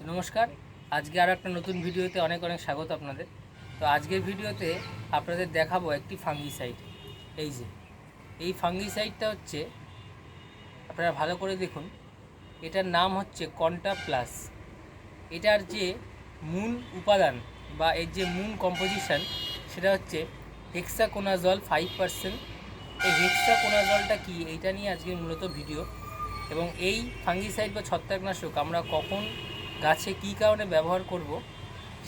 তো নমস্কার। আজকে আরও একটা নতুন ভিডিওতে অনেক অনেক স্বাগত আপনাদের। তো আজকের ভিডিওতে আপনাদের দেখাবো একটি ফাঙ্গিসাইড। এই যে, এই ফাঙ্গিসাইডটা হচ্ছে, আপনারা ভালো করে দেখুন, এটার নাম হচ্ছে কন্টা প্লাস এটার যে মূল উপাদান বা এর যে মূল কম্পোজিশান, সেটা হচ্ছে হেক্সাকোনাজল ফাইভ পার্সেন্ট এই হেক্সাকোনাজলটা কি? এইটা নিয়ে আজকের মূলত ভিডিও। এবং এই ফাঙ্গিসাইড বা ছত্রাকনাশক আমরা কখন গাছে কী কারণে ব্যবহার করব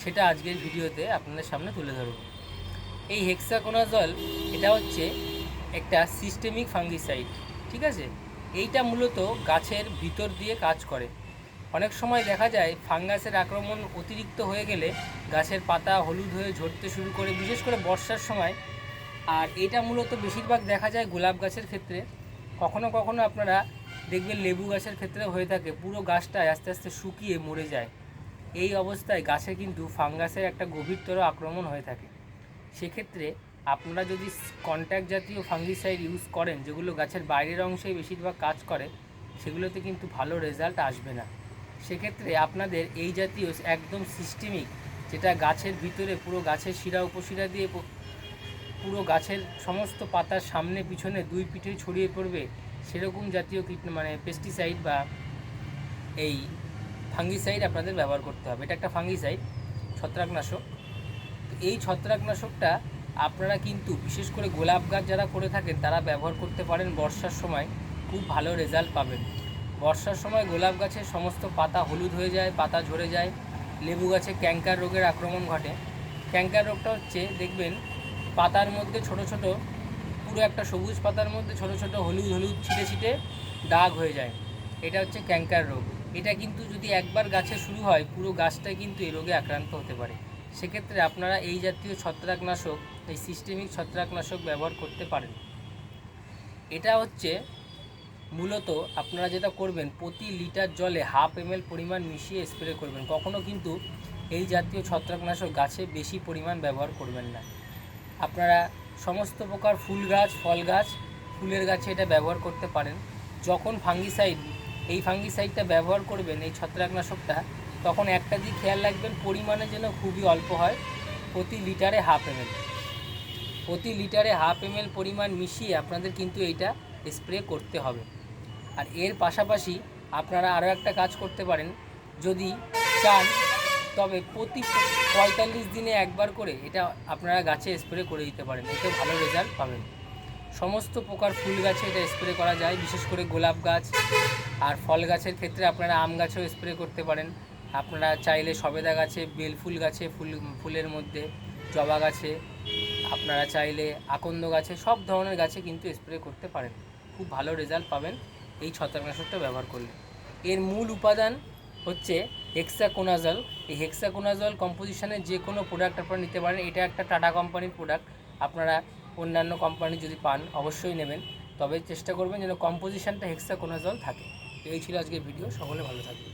সেটা আজকের ভিডিওতে আপনাদের সামনে তুলে ধরব। এই হেক্সাকোনাজল এটা হচ্ছে একটা সিস্টেমিক ফাঙ্গিসাইড ঠিক আছে? এইটা মূলত গাছের ভিতর দিয়ে কাজ করে। অনেক সময় দেখা যায় ফাঙ্গাসের আক্রমণ অতিরিক্ত হয়ে গেলে গাছের পাতা হলুদ হয়ে ঝরতে শুরু করে, বিশেষ করে বর্ষার সময়। আর এটা মূলত বেশিরভাগ দেখা যায় গোলাপ গাছের ক্ষেত্রে। কখনো কখনো আপনারা দেখবেন লেবু গাছের ক্ষেত্রে হয়ে থাকে, পুরো গাছটায় আস্তে আস্তে শুকিয়ে মরে যায়। এই অবস্থায় গাছে কিন্তু ফাঙ্গাসের একটা গভীরতর আক্রমণ হয়ে থাকে। সেক্ষেত্রে আপনারা যদি কন্ট্যাক্ট জাতীয় ফাঙ্গিসাইড ইউজ করেন, যেগুলো গাছের বাইরের অংশেই বেশিরভাগ কাজ করে, সেগুলোতে কিন্তু ভালো রেজাল্ট আসবে না। সেক্ষেত্রে আপনাদের এই জাতীয় একদম সিস্টেমিক, যেটা গাছের ভিতরে পুরো গাছের শিরা উপশিরা দিয়ে পুরো গাছের সমস্ত পাতার সামনে পিছনে দুই পিঠে ছড়িয়ে পড়বে সেরকম জাতীয় কীট মানে পেস্টিসাইড বা এই ফাঙ্গিসাইড আপনাদের ব্যবহার করতে হবে। এটা একটা ফাঙ্গিসাইড ছত্রাকনাশক। তো এই ছত্রাকনাশকটা আপনারা কিন্তু, বিশেষ করে গোলাপ গাছ যারা করে থাকেন, তারা ব্যবহার করতে পারেন বর্ষার সময়। খুব ভালো রেজাল্ট পাবেন। বর্ষার সময় গোলাপ গাছের সমস্ত পাতা হলুদ হয়ে যায়, পাতা ঝরে যায়। লেবু গাছে ক্যাঙ্কার রোগের আক্রমণ ঘটে। ক্যাঙ্কার রোগটা হচ্ছে, দেখবেন, পাতার মধ্যে ছোট ছোট পুরো একটা সবুজ পাতার মধ্যে ছোট ছোট হলুদ হলুদ ছিটে ছিটে দাগ হয়ে যায়। এটা হচ্ছে ক্যাঙ্কার রোগ। এটা কিন্তু যদি একবার গাছে শুরু হয়, পুরো গাছটাই কিন্তু এই রোগে আক্রান্ত হতে পারে। সেক্ষেত্রে আপনারা এই জাতীয় ছত্রাকনাশক, এই সিস্টেমিক ছত্রাকনাশক ব্যবহার করতে পারেন। এটা হচ্ছে মূলত আপনারা যেটা করবেন, প্রতি লিটার জলে হাফ এম পরিমাণ মিশিয়ে স্প্রে করবেন। কখনো কিন্তু এই জাতীয় ছত্রাকনাশক গাছে বেশি পরিমাণ ব্যবহার করবেন না। আপনারা সমস্ত প্রকার ফুল গাছ, ফল গাছ, ফুলের গাছে এটা ব্যবহার করতে পারেন। যখন ফাঙ্গিসাইড এই ফাঙ্গিসাইডটা ব্যবহার করবেন, এই ছত্রাকনাশকটা, তখন একটা দিক খেয়াল রাখবেন, পরিমাণে যেন খুবই অল্প হয়, প্রতি লিটারে হাফ এম প্রতি লিটারে হাফ এম পরিমাণ মিশিয়ে আপনাদের কিন্তু এইটা স্প্রে করতে হবে। আর এর পাশাপাশি আপনারা আরও একটা কাজ করতে পারেন। যদি চান তবে প্রতি পঁয়তাল্লিশ দিনে একবার করে এটা আপনারা গাছে স্প্রে করে দিতে পারেন, এতে ভালো রেজাল্ট পাবেন। সমস্ত প্রকার ফুল গাছে এটা স্প্রে করা যায়, বিশেষ করে গোলাপ গাছ আর ফল গাছের ক্ষেত্রে আপনারা আম গাছেও স্প্রে করতে পারেন। আপনারা চাইলে সবেদা গাছে বেল ফুল গাছে, ফুল, ফুলের মধ্যে, জবা গাছে, আপনারা চাইলে আকন্দ গাছে, সব ধরনের গাছে কিন্তু স্প্রে করতে পারেন। খুব ভালো রেজাল্ট পাবেন, এই ছত্রাকনাশকটা ব্যবহার করলে। এর মূল উপাদান হচ্ছে হেক্সাকোনাজল এই হেক্সাকোনাজল কম্পোজিশনের যে কোনো প্রোডাক্ট আপনারা নিতে পারেন। এটা একটা টাটা কোম্পানির প্রোডাক্ট আপনারা অন্যান্য কোম্পানি যদি পান, অবশ্যই নেবেন। তবে চেষ্টা করবেন যেন কম্পোজিশনটা হেক্সাকোনাজল থাকে। তো এই ছিল আজকের ভিডিও সকলে ভালো থাকবে